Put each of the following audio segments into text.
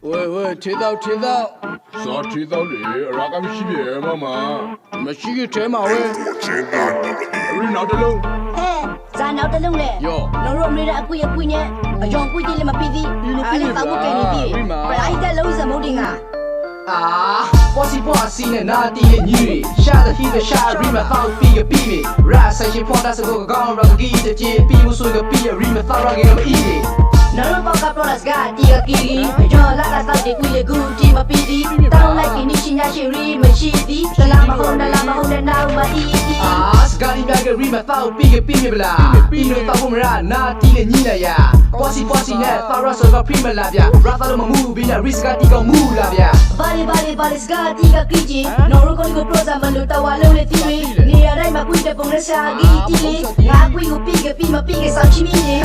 喂喂，铁道铁道，啥铁道嘞？哪敢西边嘛嘛？没西个车嘛喂？你哪得弄？哎，咱哪得弄嘞？哟，侬若没得贵也贵呢，用贵的了嘛便宜，阿里把我给你的，不然现在楼是没得啊。啊，我是我是那哪地的女，下的黑的下，rim 好比个比米，rap 三线破，但是我个刚让个给的接，比我说个比，rim 好让个那么一点。 ဂီတဲ့ချေပြီးမှုဆိုကပြီးရရီမသောက်ရကေမအီးလေနော်တို့ပေါက်ကပရော့စ်ကတီကကီအယောင်လာတာတောက်တဲ့ကွေလေကူတီမပြီးသေးတောင်းလိုက်ကင်းရှင်ရရှိရီမရှိသေးတလားမဟုတ်နလားမဟုတ်နဲ့နောက်မအီး Ah, စ ကားဒီမြကရီမသောက်ပြီးရပြီးပြီဗလားပြီးလို့တော့မရနာတီနဲ့ညီလိုက်ရ bossy bossy နဲ့သောက်ရဆိုကပြီးမလာဗျရာသာလို့မမှုပြီးနဲ့ risk ကတီကမူလာဗျဘာလီဘာလီဘာလီစကတီကကီဂျီနော်တို့ကိုကိုပရော့စ်မလို့တဝါလုံးလေတီရီနေရာတိုင်းမှာကွေတဲ့ပုံနဲ့ရှာဂီတီလေငါကွေကိုပြီးကပြီးမပြီးကစောင့်ချမီနေ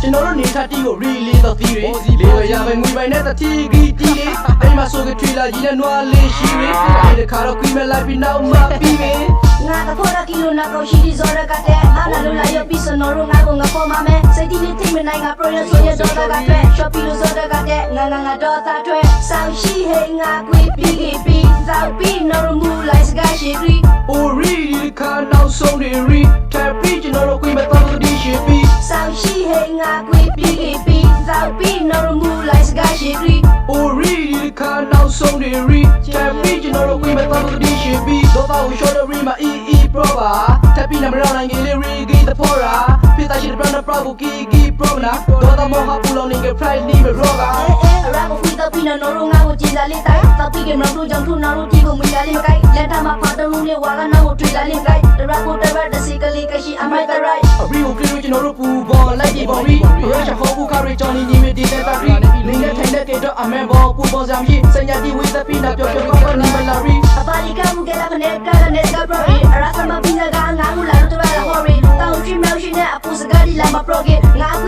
ကျွန်တော်တို့နေထတီကို really တော့သီးရလေရပဲငွေပိုင်နဲ့တတိဂီတီလေအိမ်မှာဆိုကထွေလာကြီးနဲ့နွားလေးရှိရဒီခါတော့ခွေးမလိုက်ပြီးနောက်မှပြီးပြီငါ ကဖော်ရကီလိုနာကိုရှိဒီဇော်ရကတဲ့အားလာလို့လာရပြီးစနော်တို့ငါကငါပေါ်မှာမဲစိတ်တီလေးထိမနိုင်ငါပရိုရဆိုရတော့ကတဲ့ရှော့ပီလိုဇော်ရကတဲ့ငါငါငါတော့သားထွဲဆောင်းရှိဟဲငါကွေးပြီးပြီးသောက်ပြီးနော်မူလိုက်စကားရှိရီ။ Oh really ခါနောက်ဆုံးနေရီထပ်ပြီးကျွန်တော်တို့ခွေးမတော်တည်ရှိပြီဆောင်းရှိဟဲငါကွေးပြီးပြီးသောက်ပြီးနော်မူလိုက်စကားရှိရီ။ Oh really ခါနောက်ဆုံးနေရီထပ်ပြီးကျွန်တော်တို့ခွေးမတော်တည်ရှိပြီ။တော့တော့ short re မှာ e e pro ပါထပ်ပြီးနမရောနိုင်ကြီးလေး re ဂီတဖော်ရာပြတာရှိတဲ့ brand pro ကို ki ki pro နာတော့တော့မဟာပူလုံးနေက price လေးရော ကအဲအဲအရာကိုပြီးတော့ပြီးနော်တို့ငါကိုကြည်လာလေးတိုင်းတော့ပြီးကနော်တို့ကြောင့်ထုနော်တို့ဒီကိုမီလာလေးမကိုက်လက်ထမှာဖတ်တော့လေးဝါကနော်ကိုတွေ့လာလေးကိုက်တရကိုတရတစီကလေးကရှိအမိုက်တရိုက်အရီကိုပြေလို့ကျွန်တော်တို့ပူပေါ်လိုက်ပြီပေါ်ပြီရရှဟောဘူးခါရီချောင်းနေနေမဒီတဲ့ပါရီလင်းနဲ့ထိုင်တဲ့ကေတော့အမဲဘောပူပေါ်စမ်းကြီးစညာတီဝေးသပိနာပြောပြောကောနေမလာရီအပါလီကမှုကလည်းဖနေကလည်းစကပရိုအရာသမပင်းကငါငူလာတော့လာဟောရီတောင်းချီမောရှင်နဲ့အပူစကားဒီလာမပရိုကေငါခွေ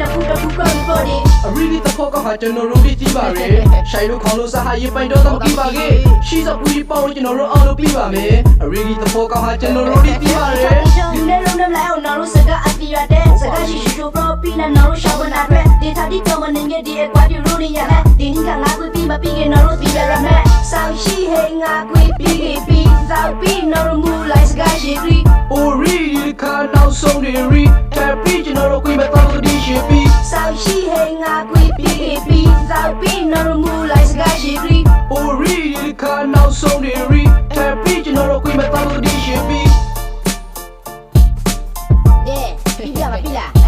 ပြီးမှုမပြီးနခုတခုပရိုပရိုဒီအရီဒီတဖောကဟာကျွန်တော်တို့ဒီတီးပါရယ်ရှိုင်လို့ခေါင်းလို့စားဟာရင်ပိုင်တော့တော့ပြီးပါကေရှိစပူဒီပေါကျွန်တော်တို့အောင်လို့ပြီးပါမယ်အရီဒီတဖောကဟာကျွန်တော်တို့ဒီတီးပါရယ်ရှောင်းနေလုံးနဲ့လိုက်အောင်နော်စကားအတီရတဲ့စကားရှိရှိပရိုပြီးနဲ့နော်ရှောင်းနာတဲ့ဒီတာဒီကမနေငယ်ဒီအကွာဒီရိုနီရတဲ့ဒီနီကငါခွေပြီးမပြီးကနော်ဒီရရမဲ့ဆောင်းရှိဟဲငါခွေပြီးပြီးသောက်ပြီးနော်မူလိုက်စကားရှိရီအိုရီဒီခါနောက်ဆုံးနေရီ Happy နော်ရမူလိုက်စကားရှိပြီ Ori ဒီခါနောက်ဆုံးနေရီ Happy ကျွန်တော်တို့ကိုမတော်လို့ဒီရှိပြီ Yeah ပြလာပြလာ